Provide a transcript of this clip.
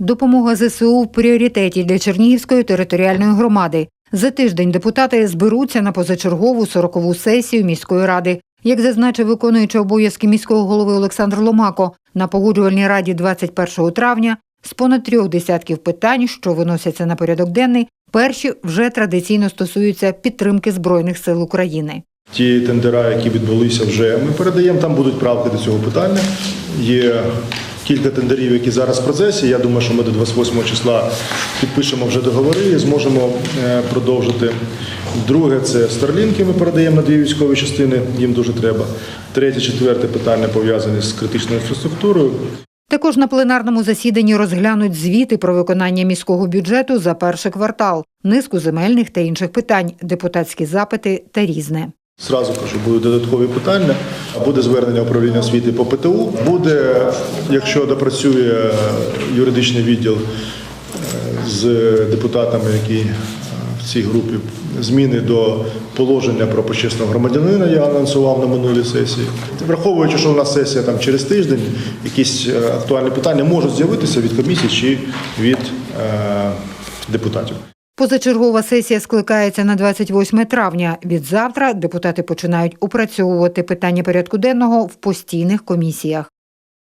Допомога ЗСУ в пріоритеті для Чернігівської територіальної громади. За тиждень депутати зберуться на позачергову 40-ву сесію міської ради. Як зазначив виконуючий обов'язки міського голови Олександр Ломако, на погоджувальній раді 21 травня з понад трьох десятків питань, що виносяться на порядок денний, перші вже традиційно стосуються підтримки Збройних сил України. Ті тендера, які відбулися вже, ми передаємо. Там будуть правки до цього питання. Є кілька тендерів, які зараз в процесі. Я думаю, що ми до 28 числа підпишемо вже договори і зможемо е, продовжити. Друге це Старлінки. Ми передаємо на дві військові частини. Їм дуже треба. Третє, четверте питання пов'язані з критичною інфраструктурою. Також на пленарному засіданні розглянуть звіти про виконання міського бюджету за перший квартал, низку земельних та інших питань, депутатські запити та різне. Зразу кажу, будуть додаткові питання. Буде звернення управління освіти по ПТУ. Буде, якщо допрацює юридичний відділ е, з депутатами, які е, в цій групі, зміни до положення про почесного громадянина, я анонсував на минулій сесії. Враховуючи, що у нас сесія там через тиждень, якісь е, актуальні питання можуть з'явитися від комісії чи від депутатів. Позачергова сесія скликається на 28 травня. Від завтра депутати починають опрацьовувати питання порядку денного в постійних комісіях.